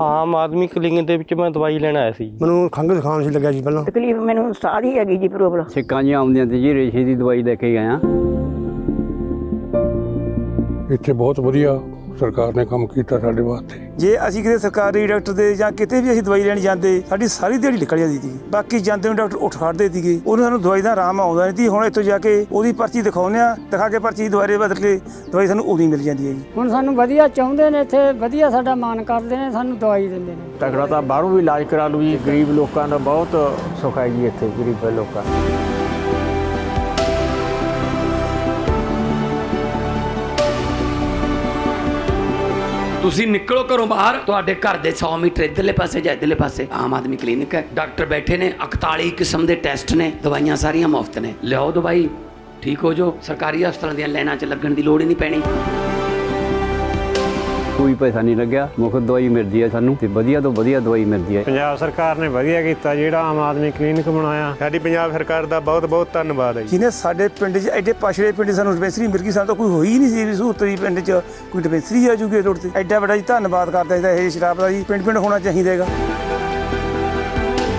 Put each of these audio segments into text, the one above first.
Aam Aadmi clinic ਦੇ ਵਿੱਚ ਮੈਂ ਦਵਾਈ ਲੈਣ ਆਇਆ ਸੀ ਮੈਨੂੰ ਖੰਘ ਜ਼ੁਕਾਮ ਸੀ ਲੱਗਿਆ ਜੀ ਪਹਿਲਾਂ। ਤਕਲੀਫ ਮੈਨੂੰ ਸਾਹ ਦੀ ਹੈਗੀ ਜੀ ਪ੍ਰੋਬਲਮ। ਸਿੱਕਾਂ ਜੀ ਆਉਂਦੀਆਂ ਤੇ ਜੀ ਰੇਸ਼ੇ ਦੀ ਦਵਾਈ ਲੈ ਕੇ ਆਇਆ ਇੱਥੇ ਬਹੁਤ ਵਧੀਆ ਸਰਕਾਰ ਨੇ ਕੰਮ ਕੀਤਾ ਸਾਡੇ ਵਾਸਤੇ। ਜੇ ਅਸੀਂ ਕਿਤੇ ਸਰਕਾਰੀ ਡਾਕਟਰ ਦੇ ਜਾਂ ਕਿਤੇ ਵੀ ਅਸੀਂ ਦਵਾਈ ਲੈਣ ਜਾਂਦੇ ਸਾਡੀ ਸਾਰੀ ਦਿਹਾੜੀ ਨਿਕਲ ਜਾਂਦੀ ਸੀ ਬਾਕੀ ਜਾਂਦੇ ਨੂੰ ਡਾਕਟਰ ਉੱਠ ਖੜਦੇ ਸੀਗੇ। ਉਹਨੂੰ ਸਾਨੂੰ ਦਵਾਈ ਦਾ ਆਰਾਮ ਆਉਂਦਾ ਨਹੀਂ ਸੀ। ਹੁਣ ਇੱਥੋਂ ਜਾ ਕੇ ਉਹਦੀ ਪਰਚੀ ਦਿਖਾਉਂਦੇ ਆ ਦਿਖਾ ਕੇ ਪਰਚੀ ਦੁਬਾਰੇ ਬਦਲ ਕੇ ਦਵਾਈ ਸਾਨੂੰ ਉਦੋਂ ਹੀ ਮਿਲ ਜਾਂਦੀ ਹੈ ਜੀ। ਹੁਣ ਸਾਨੂੰ ਵਧੀਆ ਚਾਹੁੰਦੇ ਨੇ ਇੱਥੇ ਵਧੀਆ ਸਾਡਾ ਮਾਨ ਕਰਦੇ ਨੇ ਸਾਨੂੰ ਦਵਾਈ ਦਿੰਦੇ ਨੇ। ਤਕੜਾ ਤਾਂ ਬਾਹਰੋਂ ਵੀ ਇਲਾਜ ਕਰਾ ਲੂ ਜੀ। ਗਰੀਬ ਲੋਕਾਂ ਦਾ ਬਹੁਤ ਸੁੱਖ ਹੈ ਜੀ ਇੱਥੇ ਗਰੀਬ ਲੋਕਾਂ ਦਾ। ਤੁਸੀਂ ਨਿਕਲੋ ਘਰੋਂ ਬਾਹਰ। ਤੁਹਾਡੇ ਘਰ ਦੇ 100 ਮੀਟਰ ਇੱਧਰਲੇ ਪਾਸੇ ਜਾਂ ਇੱਧਰਲੇ ਪਾਸੇ। ਆਮ ਆਦਮੀ ਕਲੀਨਿਕ ਹੈ। ਡਾਕਟਰ ਬੈਠੇ ਨੇ 41 ਕਿਸਮ ਦੇ ਟੈਸਟ ਨੇ, ਦਵਾਈਆਂ ਸਾਰੀਆਂ ਮੁਫਤ ਨੇ। ਲਿਆਓ ਦਵਾਈ, ਠੀਕ ਹੋ ਜਾਓ। ਸਰਕਾਰੀ ਹਸਪਤਾਲਾਂ ਦੀਆਂ ਲਾਈਨਾਂ 'ਚ ਲੱਗਣ ਦੀ ਲੋੜ ਹੀ ਨਹੀਂ ਪੈਣੀ। ਕੋਈ ਪੈਸਾ ਨਹੀਂ ਲੱਗਿਆ। ਮੁਫਤ ਦਵਾਈ ਮਿਲਦੀ ਹੈ ਸਾਨੂੰ ਤੇ ਵਧੀਆ ਤੋਂ ਵਧੀਆ ਦਵਾਈ ਮਿਲਦੀ ਹੈ ਪੰਜਾਬ ਸਰਕਾਰ ਨੇ ਵਧੀਆ ਕੀਤਾ ਜਿਹੜਾ ਆਮ ਆਦਮੀ ਕਲੀਨਿਕ ਬਣਾਇਆ। ਸਾਡੀ ਪੰਜਾਬ ਸਰਕਾਰ ਦਾ ਬਹੁਤ ਬਹੁਤ ਧੰਨਵਾਦ ਹੈ ਜੀ। ਜਿਹਨੇ ਸਾਡੇ ਪਿੰਡ 'ਚ ਐਡੇ ਪਛੜੇ ਪਿੰਡ ਸਾਨੂੰ ਡਿਸਪੈਂਸਰੀ ਮਿਲ ਗਈ ਸਾਨੂੰ ਤਾਂ ਕੋਈ ਹੋਈ ਨਹੀਂ ਸੀ ਵੀ ਸਹੂਲਤ ਦੀ ਪਿੰਡ 'ਚ ਕੋਈ ਡਿਸਪੈਂਸਰੀ ਆ ਜੂਗੀ ਰੋਡ ਤੇ। ਐਡਾ ਵੱਡਾ ਜੀ ਧੰਨਵਾਦ ਕਰਦਾ ਇਹ ਸ਼ਰਾਬ ਦਾ ਜੀ ਪਿੰਡ ਪਿੰਡ ਹੋਣਾ ਚਾਹੀਦਾ ਹੈਗਾ।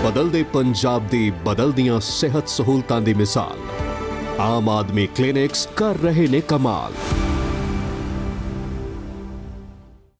ਬਦਲਦੇ ਪੰਜਾਬ ਦੀ ਬਦਲਦੀਆਂ ਸਿਹਤ ਸਹੂਲਤਾਂ ਦੀ ਮਿਸਾਲ। ਆਮ ਆਦਮੀ ਕਲੀਨਿਕਸ ਕਰ ਰਹੇ ਨੇ ਕਮਾਲ।